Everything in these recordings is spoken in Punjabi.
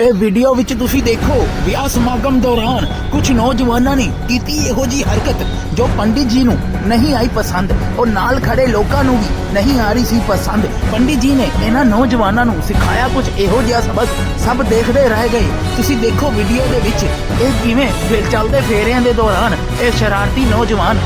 ਇਹ ਵੀਡੀਓ ਵਿੱਚ ਤੁਸੀਂ ਦੇਖੋ ਵਿਆਹ ਸਮਾਗਮ ਦੌਰਾਨ ਕੁਝ ਨੌਜਵਾਨਾਂ ਨੇ ਕੀਤੀ ਇਹੋ ਜੀ ਹਰਕਤ ਜੋ ਪੰਡਿਤ ਜੀ ਨੂੰ ਨਹੀਂ ਆਈ ਪਸੰਦ। ਉਹ ਨਾਲ ਖੜੇ ਲੋਕਾਂ ਨੂੰ ਵੀ ਨਹੀਂ ਆ ਰਹੀ ਸੀ ਪਸੰਦ। ਪੰਡਿਤ ਜੀ ਨੇ ਇਹਨਾਂ ਨੌਜਵਾਨਾਂ ਨੂੰ ਸਿਖਾਇਆ ਕੁਝ ਇਹੋ ਜਿਹਾ ਸਬਕ। ਸਭ ਦੇਖਦੇ ਰਹਿ ਗਏ। ਤੁਸੀਂ ਦੇਖੋ ਵੀਡੀਓ ਦੇ ਵਿੱਚ ਇਹ ਕਿਵੇਂ ਫਿਰ ਚੱਲਦੇ ਫੇਰਿਆਂ ਦੇ ਦੌਰਾਨ ਇਹ ਸ਼ਰਾਰਤੀ ਨੌਜਵਾਨ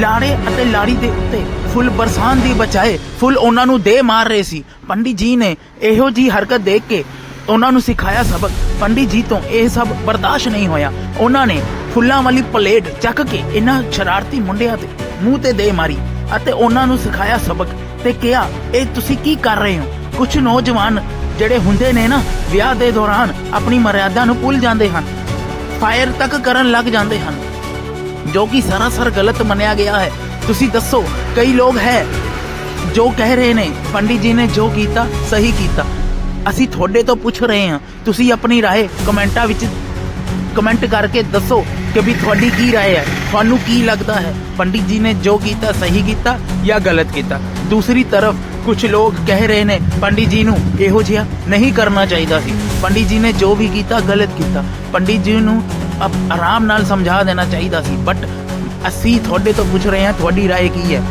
ਲਾੜੇ ਅਤੇ ਲਾੜੀ ਦੇ ਉੱਤੇ ਫੁੱਲ ਬਰਸਾਨ ਦੀ ਬਚਾਏ ਫੁੱਲ ਉਹਨਾਂ ਨੂੰ ਦੇ ਮਾਰ ਰਹੇ ਸੀ। ਪੰਡਿਤ ਜੀ ਨੇ ਇਹੋ ਜੀ ਹਰਕਤ ਦੇਖ ਕੇ ਉਹਨਾਂ ਨੂੰ ਸਿਖਾਇਆ ਸਬਕ ਪੰਡਿਤ ਜੀ ਤੋਂ ਇਹ ਸਭ ਬਰਦਾਸ਼ਤ ਨਹੀਂ ਹੋਇਆ। ਉਹਨਾਂ ਨੇ ਫੁੱਲਾਂ ਵਾਲੀ ਪਲੇਟ ਚੱਕ ਕੇ ਇਹਨਾਂ ਸ਼ਰਾਰਤੀ ਮੁੰਡਿਆਂ ਦੇ ਮੂੰਹ ਤੇ ਦੇ ਮਾਰੀ ਅਤੇ ਉਹਨਾਂ ਨੂੰ ਸਿਖਾਇਆ ਸਬਕ ਤੇ ਕਿਹਾ, ਇਹ ਤੁਸੀਂ ਕੀ ਕਰ ਰਹੇ ਹੋ? ਕੁਝ ਨੌਜਵਾਨ ਜਿਹੜੇ ਹੁੰਦੇ ਨੇ ਨਾ, ਵਿਆਹ ਦੇ ਦੌਰਾਨ ਆਪਣੀ ਮਰਿਆਦਾ ਨੂੰ ਭੁੱਲ ਜਾਂਦੇ ਹਨ। ਫਾਇਰ ਤੱਕ ਕਰਨ ਲੱਗ ਜਾਂਦੇ ਹਨ। ਜੋ ਕਿ ਸਰਾਸਰ ਗਲਤ ਮੰਨਿਆ ਗਿਆ ਹੈ। ਤੁਸੀਂ ਦੱਸੋ, ਕਈ ਲੋਕ ਹੈ ਜੋ ਕਹਿ ਰਹੇ ਨੇ, ਪੰਡਿਤ ਜੀ ਨੇ ਜੋ ਕੀਤਾ, ਸਹੀ ਕੀਤਾ। ਅਸੀਂ ਤੁਹਾਡੇ ਤੋਂ ਪੁੱਛ ਰਹੇ ਹਾਂ। ਤੁਸੀਂ ਆਪਣੀ ਰਾਏ ਕਮੈਂਟਾਂ ਵਿੱਚ ਕਮੈਂਟ ਕਰਕੇ ਦੱਸੋ ਕਿ ਵੀ ਤੁਹਾਡੀ ਕੀ ਰਾਏ ਹੈ, ਤੁਹਾਨੂੰ ਕੀ ਲੱਗਦਾ ਹੈ। ਪੰਡਿਤ ਜੀ ਨੇ ਜੋ ਕੀਤਾ, ਸਹੀ ਕੀਤਾ ਜਾਂ ਗਲਤ ਕੀਤਾ। ਦੂਸਰੀ ਤਰਫ ਕੁਝ ਲੋਕ ਕਹਿ ਰਹੇ ਨੇ, ਪੰਡਿਤ ਜੀ ਨੂੰ ਇਹੋ ਜਿਹਾ ਨਹੀਂ ਕਰਨਾ ਚਾਹੀਦਾ ਸੀ। ਪੰਡਿਤ ਜੀ ਨੇ ਜੋ ਵੀ ਕੀਤਾ, ਗਲਤ ਕੀਤਾ। ਪੰਡਿਤ ਜੀ ਨੂੰ ਆਰਾਮ ਨਾਲ ਸਮਝਾ ਦੇਣਾ ਚਾਹੀਦਾ ਸੀ। ਬਟ ਅਸੀਂ ਤੁਹਾਡੇ ਤੋਂ ਪੁੱਛ ਰਹੇ ਹਾਂ, ਤੁਹਾਡੀ ਰਾਏ ਕੀ ਹੈ?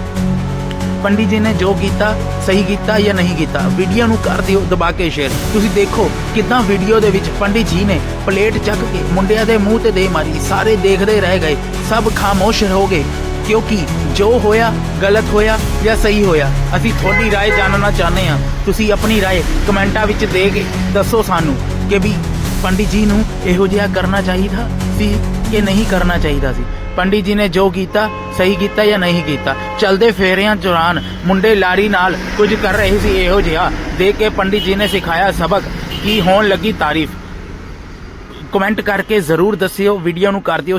ਪੰਡਿਤ ਜੀ ਨੇ ਜੋ ਕੀਤਾ, ਸਹੀ ਕੀਤਾ ਜਾਂ ਨਹੀਂ ਕੀਤਾ, ਵੀਡੀਓ ਨੂੰ ਕਰ ਦਿਓ, ਦਬਾ ਕੇ ਸ਼ੇਅਰ ਤੁਸੀਂ ਦੇਖੋ ਕਿਦਾਂ ਵੀਡੀਓ ਦੇ ਵਿੱਚ ਪੰਡਿਤ ਜੀ ਨੇ ਪਲੇਟ ਚੱਕ ਕੇ ਮੁੰਡਿਆਂ ਦੇ ਮੂੰਹ ਤੇ ਦੇ ਮਾਰੀ, ਸਾਰੇ ਦੇਖਦੇ ਰਹਿ ਗਏ, ਸਭ ਖਾਮੋਸ਼ ਹੋ ਗਏ, ਕਿਉਂਕਿ ਜੋ ਹੋਇਆ ਗਲਤ ਹੋਇਆ ਜਾਂ ਸਹੀ ਹੋਇਆ, ਅਸੀਂ ਤੁਹਾਡੀ ਰਾਏ ਜਾਣਨਾ ਚਾਹੁੰਦੇ ਹਾਂ। ਤੁਸੀਂ ਆਪਣੀ ਰਾਏ ਕਮੈਂਟਾਂ ਵਿੱਚ ਦੇ ਕੇ ਦੱਸੋ ਸਾਨੂੰ ਕਿ ਵੀ ਪੰਡਿਤ ਜੀ ਨੂੰ ਇਹੋ ਜਿਹਾ ਕਰਨਾ ਚਾਹੀਦਾ ਸੀ ਕਿ ਨਹੀਂ ਕਰਨਾ ਚਾਹੀਦਾ ਸੀ। ਪੰਡਿਤ ਜੀ ਨੇ ਜੋ ਕੀਤਾ, ਸਹੀ ਕੀਤਾ ਜਾਂ ਨਹੀਂ ਕੀਤਾ। ਚਲਦੇ ਫੇਰਿਆਂ ਦੌਰਾਨ ਮੁੰਡੇ ਲਾੜੀ ਨਾਲ ਕੁਝ ਕਰ ਰਹੇ ਸੀ, ਇਹੋ ਜਿਹਾ ਦੇਖ ਕੇ ਪੰਡਿਤ ਜੀ ਨੇ ਸਿਖਾਇਆ ਸਬਕ ਕੀ ਹੋਣ ਲੱਗੀ ਤਾਰੀਫ। ਕਮੈਂਟ ਕਰਕੇ ਜ਼ਰੂਰ ਦੱਸਿਓ ਵੀਡੀਓ ਨੂੰ ਕਰ ਦਿਓ